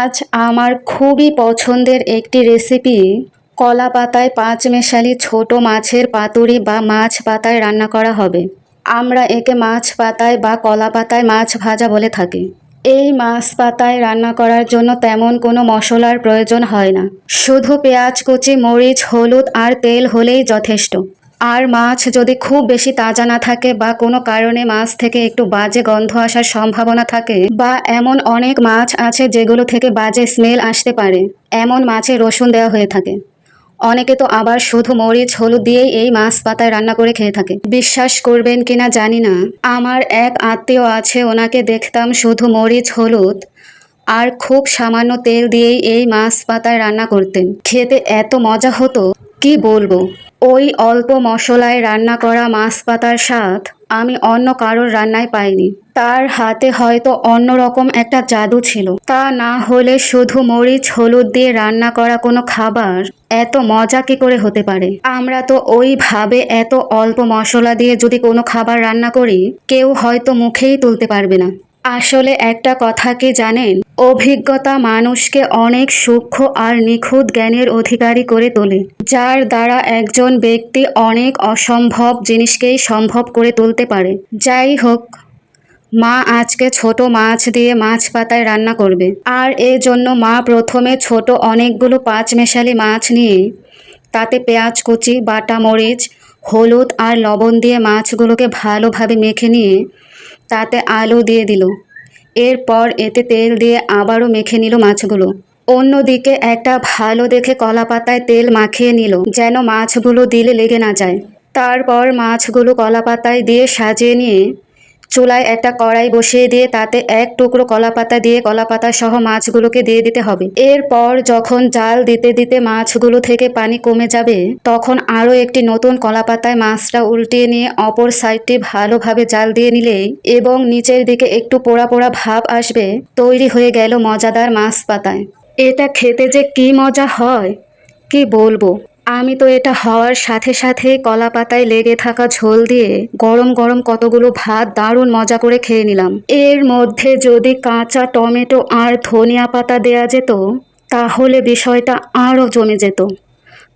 আজ আমার খুবই পছন্দের একটি রেসিপি কলা পাতায় পাঁচ মেশালি ছোট মাছের পাতুরি বা মাছ পাতায় রান্না করা হবে। আমরা একে মাছ পাতায় বা কলা পাতায় মাছ ভাজা বলে থাকি। এই মাছ পাতায় রান্না করার জন্য তেমন কোনো মশলার প্রয়োজন হয় না। শুধু পেঁয়াজ, কুচি, মরিচ, হলুদ আর তেল হলেই যথেষ্ট। আর মাছ যদি খুব বেশি তাজা না থাকে বা কোনো কারণে মাছ থেকে একটু বাজে গন্ধ আসার সম্ভাবনা থাকে, বা এমন অনেক মাছ আছে যেগুলো থেকে বাজে স্মেল আসতে পারে, এমন মাছে রসুন দেওয়া হয়ে থাকে। অনেকে তো আবার শুধু মরিচ, হলুদ দিয়েই এই মাছ পাতায় রান্না করে খেয়ে থাকে। বিশ্বাস করবেন কিনা জানি না। আমার এক আত্মীয় আছে, ওনাকে দেখতাম শুধু মরিচ, হলুদ আর খুব সামান্য তেল দিয়েই এই মাছ পাতায় রান্না করতেন। খেতে এত মজা হতো, কি বলব? ওই অল্প মশলায় রান্না করা মাছ পাতার স্বাদ আমি অন্য কারোর রান্নায় পাইনি। তার হাতে হয়তো অন্যরকম একটা জাদু ছিল। তা না হলে শুধু মরিচ, হলুদ দিয়ে রান্না করা কোনো খাবার এত মজা কি করে হতে পারে? আমরা তো ওইভাবে এত অল্প মশলা দিয়ে যদি কোনো খাবার রান্না করি, কেউ হয়তো মুখেই তুলতে পারবে না। আসলে একটা কথা কি জানেন? অভিজ্ঞতা মানুষকে অনেক সূক্ষ্ম আর নিখুঁত জ্ঞানের অধিকারী করে তোলে, যার দ্বারা একজন ব্যক্তি অনেক অসম্ভব জিনিসকেই সম্ভব করে তুলতে পারে। যাই হোক, মা আজকে ছোট মাছ দিয়ে মাছ পাতায় রান্না করবে। আর এর জন্য মা প্রথমে ছোট অনেকগুলো পাঁচ মেশালি মাছ নিয়ে, তাতে পেঁয়াজ কুচি, বাটা মরিচ হলুদ আর লবণ দিয়ে মাছগুলোকে ভালোভাবে মেখে নিয়ে তাতে আলু দিয়ে দিল। এরপর এতে তেল দিয়ে আবারও মেখে নিল মাছগুলো। অন্যদিকে একটা ভালো দেখে কলা পাতায় তেল মাখিয়ে নিল, যেন মাছগুলো দিলে লেগে না যায়। তারপর মাছগুলো কলা পাতায় দিয়ে সাজিয়ে নিয়ে চুলায় একটা কড়াই বসিয়ে দিয়ে তাতে এক টুকরো কলা পাতা দিয়ে কলা পাতা সহ মাছগুলোকে দিয়ে দিতে হবে। এরপর যখন জাল দিতে দিতে মাছগুলো থেকে পানি কমে যাবে, তখন আরও একটি নতুন কলা পাতায় মাছটা উল্টিয়ে নিয়ে অপর সাইডটি ভালোভাবে জাল দিয়ে নিলে এবং নিচের দিকে একটু পোড়া পোড়া ভাব আসবে, তৈরি হয়ে গেল মজাদার মাছ পাতায়। এটা খেতে যে কি মজা হয়, কি বলব? আমি তো এটা হওয়ার সাথে সাথে কলা পাতায় লেগে থাকা ঝোল দিয়ে গরম গরম কতগুলো ভাত দারুণ মজা করে খেয়ে নিলাম। এর মধ্যে যদি কাঁচা টমেটো আর ধনিয়া পাতা দেয়া যেত, তাহলে বিষয়টা আরও জমে যেত।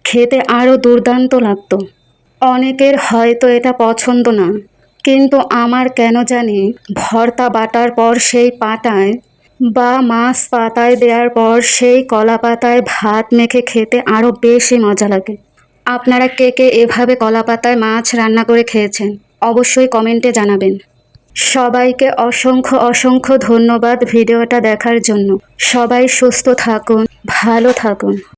খেতে আরও দুর্দান্ত লাগতো। অনেকের হয়তো এটা পছন্দ না, কিন্তু আমার কেন জানি ভর্তা বাটার পর সেই পাটায় বা মাছ পাতায় দেওয়ার পর সেই কলা পাতায় ভাত মেখে খেতে আরও বেশি মজা লাগে। আপনারা কে কে এভাবে কলা পাতায় মাছ রান্না করে খেয়েছেন, অবশ্যই কমেন্টে জানাবেন। সবাইকে অসংখ্য অসংখ্য ধন্যবাদ ভিডিওটা দেখার জন্য। সবাই সুস্থ থাকুন, ভালো থাকুন।